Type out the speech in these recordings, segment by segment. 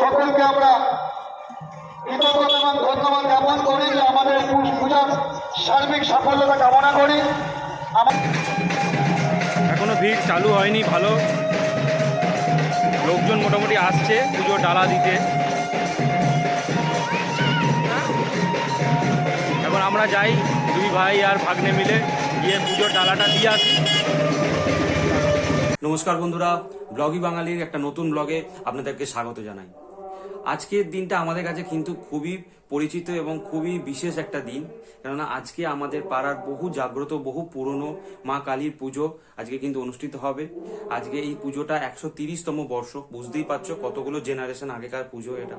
সকলকে আমরা কৃতজ্ঞতা এবং ধন্যবাদ জ্ঞাপন করি যে আমাদের পূজার সার্বিক সাফল্যতা কামনা করি। এখনও ভিড় চালু হয়নি ভালো। লোকজন মোটামুটি আসছে পুজো ডালা দিতে। এখন আমরা যাই দুই ভাই আর ভাগ্নে মিলে গিয়ে পুজোর ডালাটা দিয়ে আসি। নমস্কার বন্ধুরা ব্লগি বাঙালির একটা নতুন ব্লগে আপনাদেরকে স্বাগত জানাই। আজকের দিনটা আমাদের কাছে কিন্তু খুবই পরিচিত এবং খুবই বিশেষ একটা দিন। কেননা আজকে আমাদের পাড়ার বহু জাগ্রত, বহু পুরনো মা কালীর পুজো আজকে কিন্তু অনুষ্ঠিত হবে। আজকে এই পুজোটা একশো তিরিশতম বর্ষ, বুঝতেই পারছ কতগুলো জেনারেশন আগেকার পুজো এটা।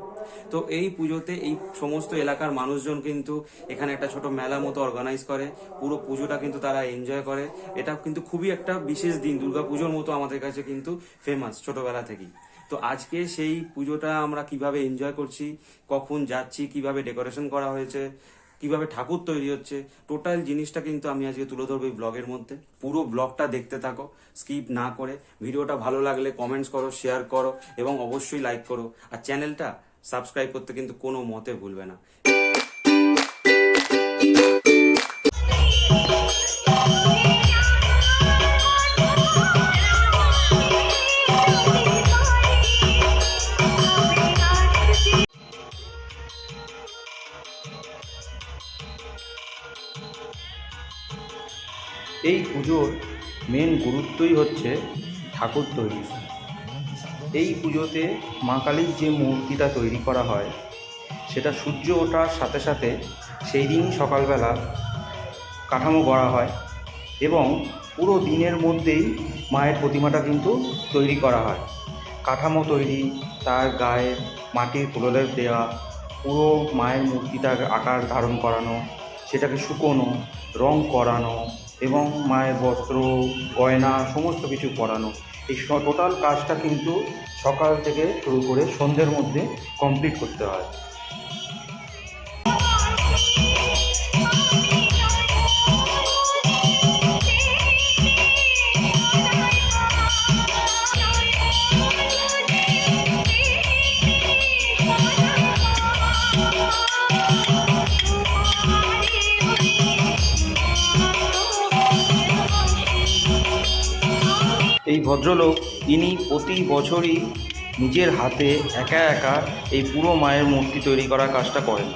তো এই পুজোতে এই সমস্ত এলাকার মানুষজন কিন্তু এখানে একটা ছোট মেলা মতো অর্গানাইজ করে। পুরো পুজোটা কিন্তু তারা এনজয় করে। এটা কিন্তু খুবই একটা বিশেষ দিন দুর্গা পুজোর মতো আমাদের কাছে কিন্তু ফেমাস ছোটবেলা থেকেই। তো আজকে সেই পুজোটা আমরা কীভাবে এনজয় করছি, কখন যাচ্ছি, কীভাবে ডেকোরেশন করা হয়েছে, কীভাবে ঠাকুর তৈরি হচ্ছে টোটাল জিনিসটা কিন্তু আমি আজকে তুলে ধরবো এই ব্লগের মধ্যে। পুরো ব্লগটা দেখতে থাকো স্কিপ না করে। ভিডিওটা ভালো লাগলে কমেন্টস করো শেয়ার করো এবং অবশ্যই লাইক করো। আর চ্যানেলটা সাবস্ক্রাইব করতে কিন্তু কোনো মতে ভুলবে না। এই পুজোর মেন গুরুত্বই হচ্ছে ঠাকুর তৈরি। এই পুজোতে মা কালীর যে মূর্তিটা তৈরি করা হয়, সেটা সূর্য ওঠার সাথে সাথে সেই দিনই সকালবেলা কাঠামো গড়া হয় এবং পুরো দিনের মধ্যেই মায়ের প্রতিমাটা কিন্তু তৈরি করা হয়। কাঠামো তৈরি, তার গায়ে মাটির প্রলেপ দেওয়া, পুরো মায়ের মূর্তিটার আকার ধারণ করানো, সেটাকে শুকোনো, রং করানো এবং মায়ের বস্ত্র, গয়না, সমস্ত কিছু পরানো। এই টোটাল কাজটা কিন্তু সকাল থেকে শুরু করে সন্ধ্যের মধ্যে কমপ্লিট করতে হয়। এই ভদ্রলোক ইনি প্রতি বছরই নিজের হাতে একা একা এই পুরো মায়ের মূর্তি তৈরি করার কাজটা করেন।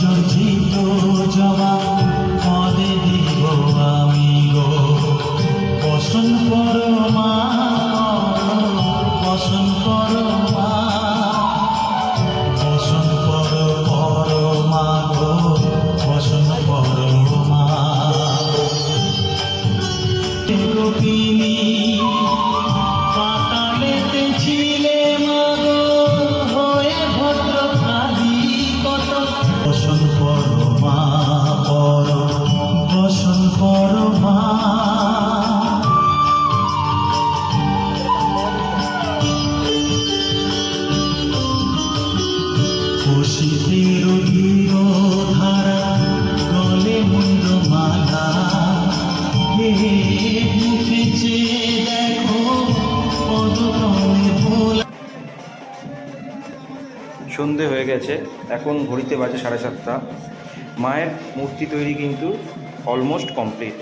সজ্জিত জমা সন্ধে হয়ে গেছে এখন ঘড়িতে বাজে সাড়ে সাতটা। মায়ের মূর্তি তৈরি কিন্তু অলমোস্ট কমপ্লিট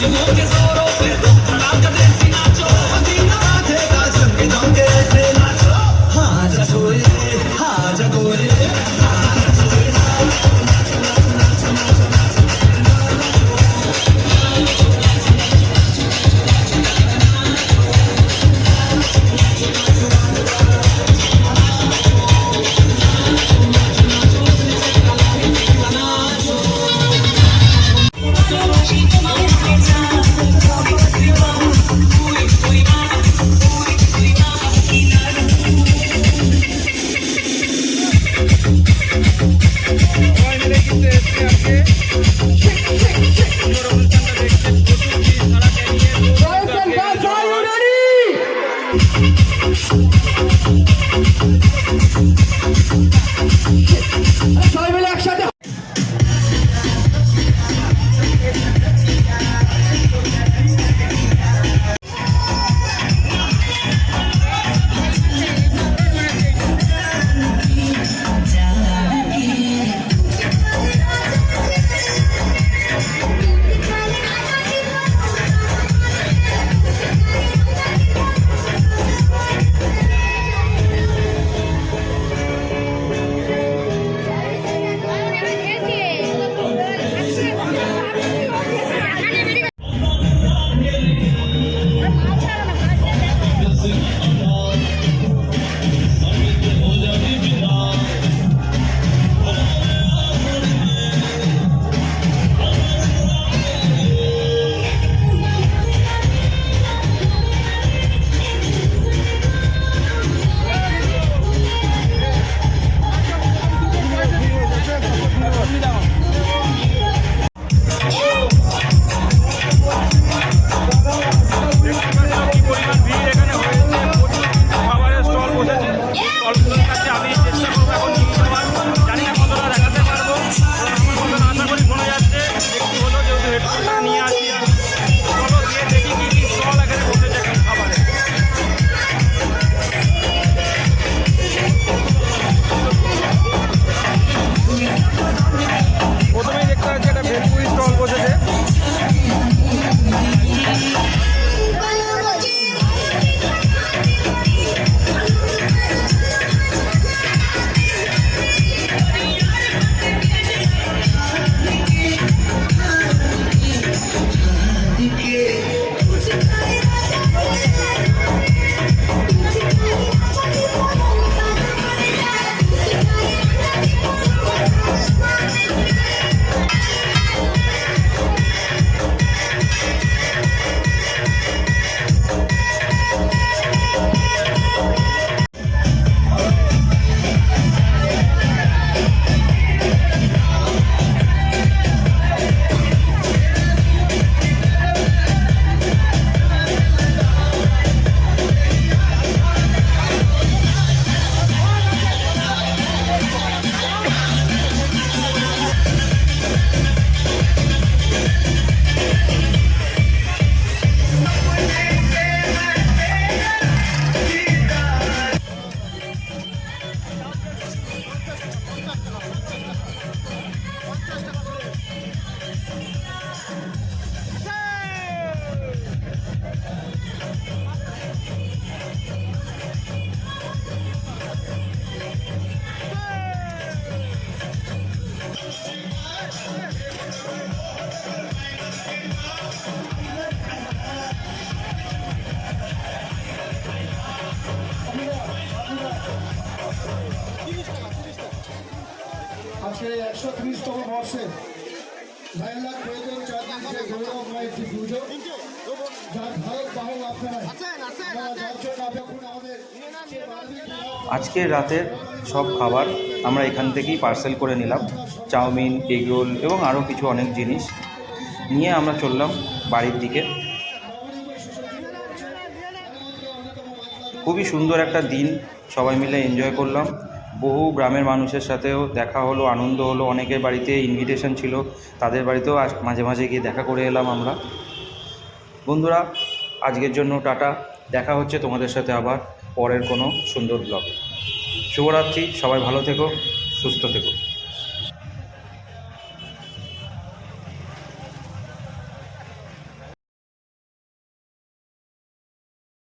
Hadi আজকে একশো ত্রিশতম বর্ষে আজকের রাতের সব খাবার আমরা এখান থেকেই পার্সেল করে নিলাম। চাউমিন এগরোল এবং আরও কিছু অনেক জিনিস নিয়ে আমরা চললাম বাড়ির দিকে। খুবই সুন্দর একটা দিন, সবাই মিলে এনজয় করলাম। বহু গ্রামের মানুষের সাথেও দেখা হলো, আনন্দ হলো। অনেকের বাড়িতে ইনভিটেশন ছিল, তাদের বাড়িতেও মাঝে মাঝে গিয়ে দেখা করে এলাম আমরা। বন্ধুরা, আজকের জন্য টাটা। দেখা হচ্ছে তোমাদের সাথে আবার পরের কোনো সুন্দর ব্লগে শুভরাত্রি, সবাই ভালো থেকো, সুস্থ থেকো।